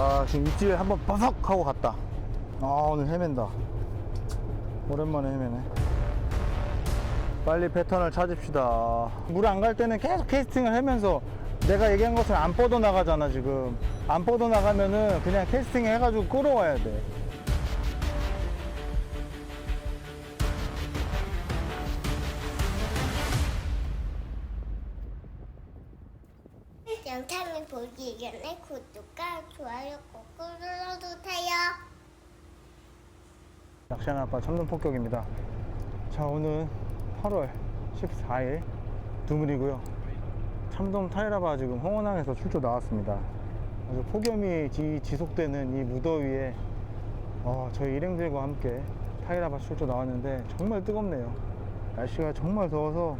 와 지금 입질에 한번 바삭 하고 갔다. 아 오늘 헤맨다. 오랜만에 헤매네. 빨리 패턴을 찾읍시다. 물 안 갈 때는 계속 캐스팅을 하면서 내가 얘기한 것을 안 뻗어 나가잖아 지금. 안 뻗어 나가면은 그냥 캐스팅 해가지고 끌어와야 돼 영상을 보기 전에 구독과 좋아요 꼭 눌러주세요. 낚시하는 아빠 참돔 폭격입니다. 자, 오늘 8월 14일 두물이고요. 참돔 타이라바 지금 홍원항에서 출조 나왔습니다. 아주 폭염이 지, 지속되는 이 무더위에 어, 저희 일행들과 함께 타이라바 출조 나왔는데 정말 뜨겁네요. 날씨가 정말 더워서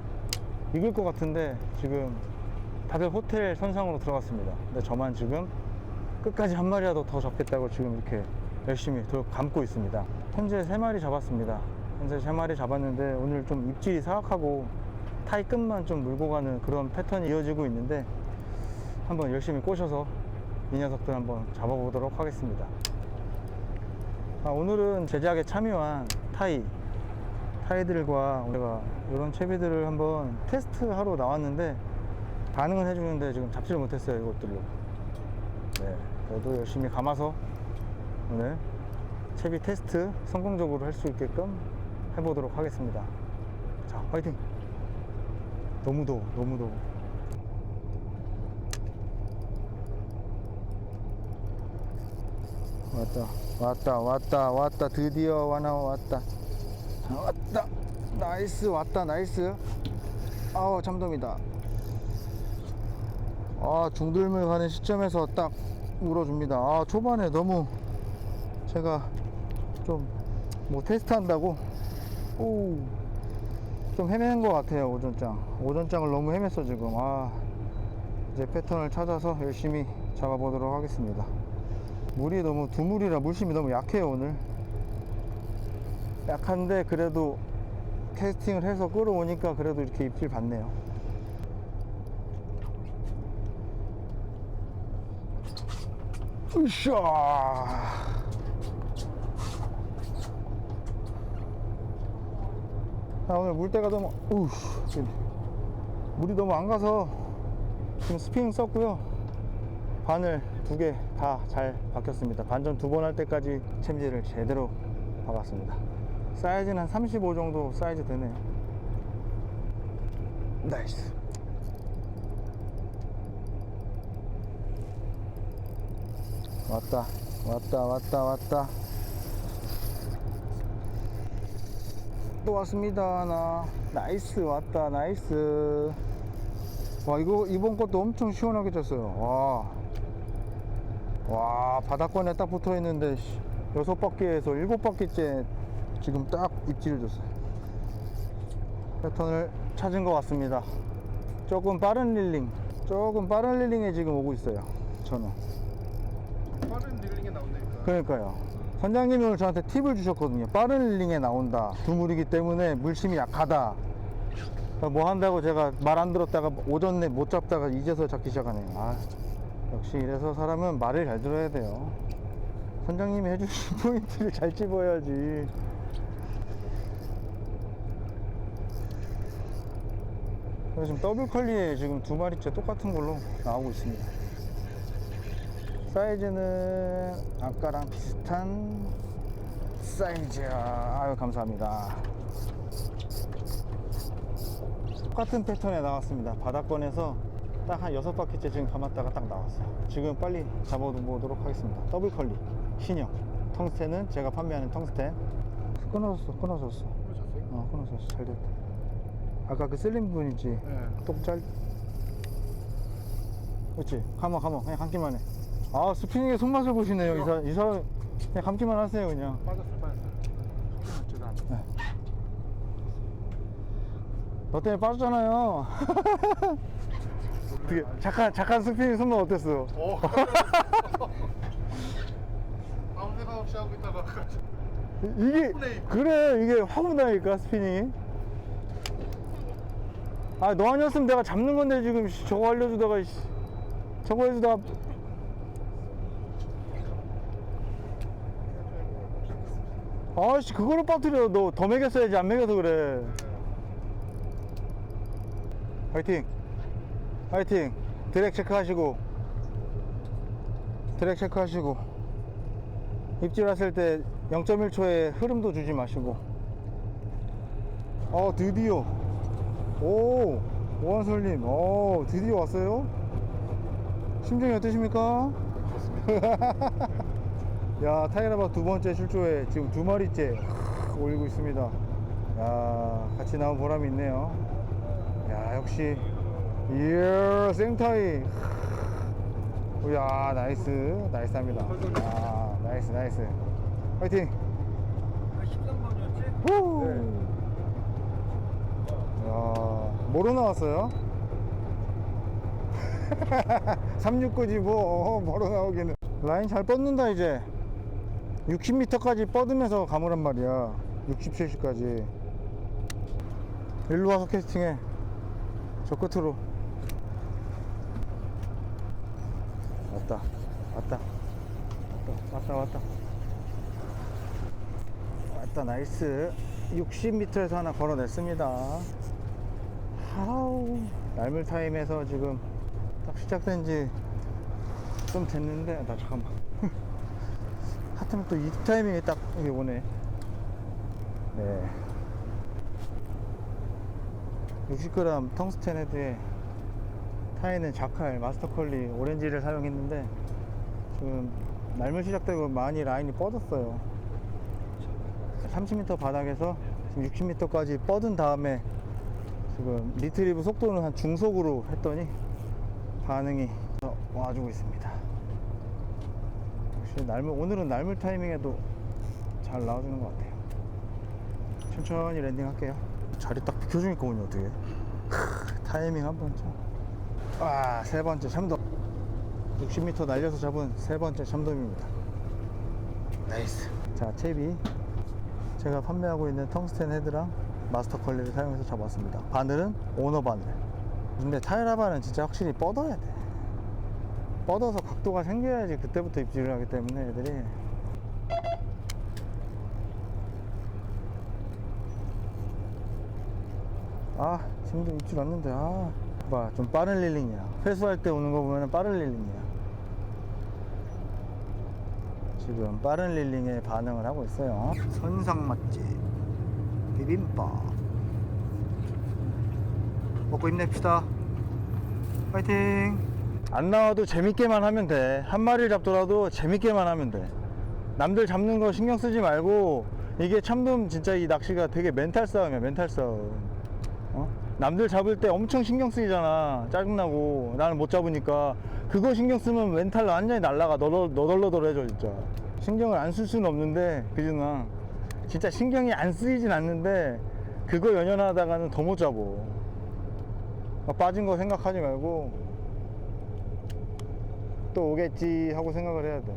익을 것 같은데 지금 다들 호텔 선상으로 들어갔습니다. 근데 저만 지금 끝까지 한 마리라도 더 잡겠다고 지금 이렇게 열심히 들 감고 있습니다. 현재 세 마리 잡았습니다. 현재 세 마리 잡았는데 오늘 좀 입질이 사악하고 타이 끝만 좀 물고 가는 그런 패턴이 이어지고 있는데 한번 열심히 꼬셔서 이 녀석들 한번 잡아보도록 하겠습니다. 아, 오늘은 제작에 참여한 타이 타이들과 우리가 이런 채비들을 한번 테스트하러 나왔는데 반응은 해주는데 지금 잡지를 못했어요 이것들로 네, 그래도 열심히 감아서 오늘 채비 테스트 성공적으로 할 수 있게끔 해보도록 하겠습니다. 자, 화이팅! 너무 더워, 너무 더워. 왔다, 왔다, 왔다, 왔다, 드디어 와나 왔다. 왔다, 나이스, 왔다, 나이스. 아우, 참돔이다. 아 중들물 가는 시점에서 딱 물어줍니다. 아 초반에 너무 제가 좀 뭐 테스트 한다고? 오 좀 헤매는 것 같아요 오전장. 오전장을 너무 헤맸어 지금. 아 이제 패턴을 찾아서 열심히 잡아보도록 하겠습니다. 물이 너무 두물이라 물심이 너무 약해요 오늘. 약한데 그래도 캐스팅을 해서 끌어오니까 그래도 이렇게 입질 받네요 으쌰. 자, 오늘 물때가 너무, 우 물이 너무 안 가서 지금 스피닝 썼고요. 바늘 두 개 다 잘 박혔습니다. 반전 두 번 할 때까지 챔질을 제대로 박았습니다. 사이즈는 한 35 정도 사이즈 되네요. 나이스. 왔다 왔다 왔다 왔다. 또 왔습니다 나. 나이스 왔다 나이스. 와 이거 이번 것도 엄청 시원하게 쳤어요. 와, 와 바닥권에 딱 붙어 있는데 씨, 여섯 바퀴에서 일곱 바퀴째 지금 딱 입질을 줬어요. 패턴을 찾은 것 같습니다. 조금 빠른 릴링 조금 빠른 릴링에 지금 오고 있어요 저는 빠른 릴링에 나온다니까. 그러니까요. 선장님이 오늘 저한테 팁을 주셨거든요. 빠른 릴링에 나온다. 두물이기 때문에 물심이 약하다. 뭐 한다고 제가 말 안 들었다가 오전 내못 잡다가 이제서 잡기 시작하네요. 아, 역시 이래서 사람은 말을 잘 들어야 돼요. 선장님이 해주신 포인트를 잘 집어야지. 지금 더블 컬리에 지금 두 마리째 똑같은 걸로 나오고 있습니다. 사이즈는 아까랑 비슷한 사이즈 아유 감사합니다. 똑같은 패턴에 나왔습니다. 바닥권에서 딱한 여섯 바퀴째 지금 감았다가 딱 나왔어요. 지금 빨리 잡아보도록 하겠습니다. 더블 컬리 신형. 텅스텐은 제가 판매하는 텅스텐. 끊어졌어 끊어졌어. 그러셨어요? 어 끊어졌어. 잘 됐다. 아까 그분 있지? 네. 똑짤 그렇지 감아 감아. 그냥 감기만 해 아 스피닝의 손맛을 보시네요. 이, 사, 이 사람 그냥 감기만 하세요 그냥. 빠졌어, 빠졌어. 나. 너 때문에 빠졌잖아요. 어떻게 잠깐 잠깐 스피닝 손맛 어땠어? 오. 아무 생각 없이 하고 있다가 이게 화분에 그래 이게 화분다니까 스피닝이. 아 너 아니었으면 내가 잡는 건데 지금 씨, 저거 알려주다가 씨, 저거 해주다가 아씨 그거를 빠뜨려. 너더 매겼어야지. 안 매겨서 그래. 화이팅. 화이팅. 드랙 체크하시고. 드랙 체크하시고. 입질하실 때 0.1초에 흐름도 주지 마시고. 어 드디어. 오 오한솔님. 어 드디어 왔어요? 심정이 어떠십니까? 야 타이라바 두 번째 출조에 지금 두 마리째 올리고 있습니다. 야 같이 나온 보람이 있네요. 야 역시. 이야 생타이. 야 나이스. 나이스 합니다. 아 나이스 나이스. 화이팅. 13번이었지? 후. 야 뭐로 나왔어요? 369지 뭐 어, 뭐로 나오기는. 라인 잘 뻗는다 이제 60m까지 뻗으면서 감으란 말이야. 60, 70까지. 일로 와서 캐스팅해. 저 끝으로. 왔다. 왔다. 왔다 왔다. 왔다 왔다 나이스. 60m에서 하나 걸어냈습니다. 하우. 날물 타임에서 지금 딱 시작된 지 좀 됐는데 나 잠깐만 하여튼 또이 타이밍에 딱 이게 오네. 네. 60g 텅스텐 헤드에 타이는 자칼 마스터컬리 오렌지를 사용했는데 지금 날물 시작되고 많이 라인이 뻗었어요. 30m 바닥에서 지금 60m까지 뻗은 다음에 지금 리트리브 속도는 한 중속으로 했더니 반응이 와주고 있습니다. 역시 날물 오늘은 날물 타이밍에도 잘 나와주는 것 같아요. 천천히 랜딩 할게요. 자리 딱 비켜주니까 오니 어떻게? 타이밍 한번 참. 아, 세 번째 참돔. 60m 날려서 잡은 세 번째 참돔입니다. 나이스. 자, 채비. 제가 판매하고 있는 텅스텐 헤드랑 마스터 컬리를 사용해서 잡았습니다. 바늘은 오너 바늘. 근데 타이라바는 진짜 확실히 뻗어야 돼. 뻗어서 각도가 생겨야지 그때부터 입질을 하기 때문에 애들이. 아 지금도 입질 왔는데 아 봐, 좀 빠른 릴링이야. 회수할 때 오는 거 보면 빠른 릴링이야. 지금 빠른 릴링에 반응을 하고 있어요. 선상 맛집. 비빔밥. 먹고 힘냅시다. 파이팅 안 나와도 재밌게만 하면 돼 한 마리를 잡더라도 재밌게만 하면 돼. 남들 잡는 거 신경 쓰지 말고 이게 참돔 진짜 이 낚시가 되게 멘탈 싸움이야 멘탈 싸움. 어? 남들 잡을 때 엄청 신경 쓰이잖아 짜증나고. 나는 못 잡으니까. 그거 신경 쓰면 멘탈 완전히 날라가. 너덜, 너덜너덜해져 진짜. 신경을 안 쓸 수는 없는데 그지 누나. 진짜 신경이 안 쓰이진 않는데 그거 연연하다가는 더 못 잡어. 아, 빠진 거 생각하지 말고 또 오겠지 하고 생각을 해야 돼.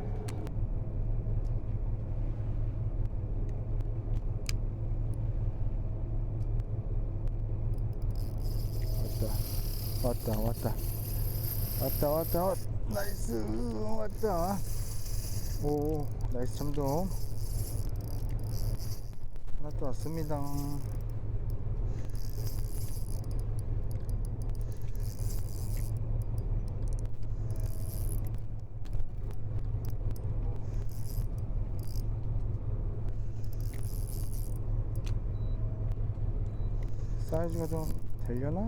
왔다. 왔다 왔다. 왔다 왔다 왔 나이스. 왔다. 오 나이스 참돔. 하나 또 왔습니다 사이즈가 좀 되려나?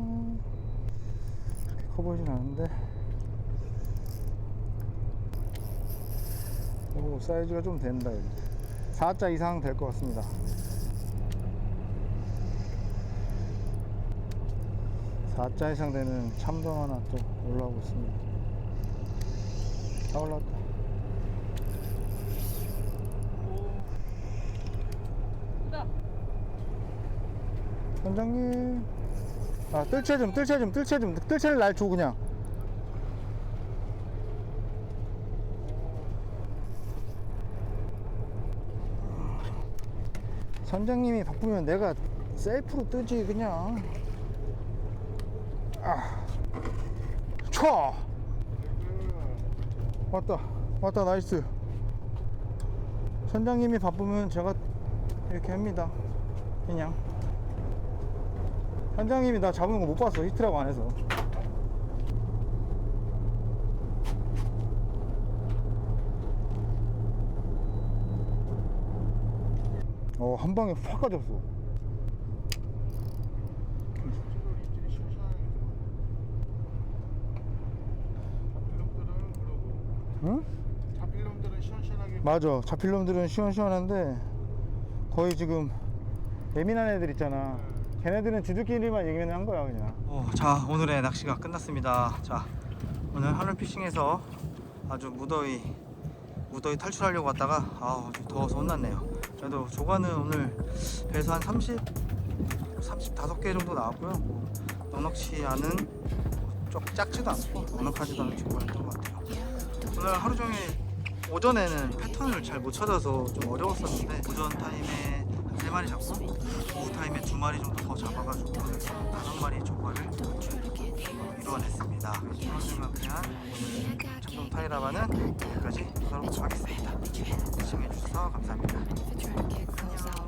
그렇게 커 보이진 않은데. 오 사이즈가 좀 된다 여기. 4자 이상 될 것 같습니다. 사자 이상 되는 참돔 하나 또 올라오고 있습니다. 다 올라왔다 원장님 아 뜰채 좀 뜰채 좀 뜰채 좀 뜰채를 날 줘 그냥 선장님이 바쁘면 내가 셀프로 뜨지 그냥 아 쳐! 왔다 왔다 나이스 선장님이 바쁘면 제가 이렇게 합니다. 그냥. 현장님이 나 잡은 거 못 봤어. 히트라고 안 해서. 어, 한 방에 확 가졌어. 맞아. 잡힐 놈들은 시원시원한데 거의 지금 예민한 애들 있잖아. 걔네들은 지들끼리만 예민한 거야 그냥. 어, 자 오늘의 낚시가 끝났습니다. 자 오늘 하늘 피싱에서 아주 무더위 무더위 탈출하려고 왔다가 아좀 더워서 혼났네요. 그래도 조과는 오늘 배에서 한 30, 35개 정도 나왔고요. 뭐 넉넉치 않은 좀 작지도 않고 넉넉하지도 않은 조과였던 것 같아요. 오늘 하루 종일 오전에는 패턴을 잘 못 찾아서 좀 어려웠었는데 오전 타임에 한 세 마리 잡고 오후 타임에 두 마리 정도 더 잡아가지고 다섯 마리 조과를 어, 이루어냈습니다. 그냥 오늘 타이라바는 여기까지 하도록 하겠습니다. 시청해주셔서 감사합니다.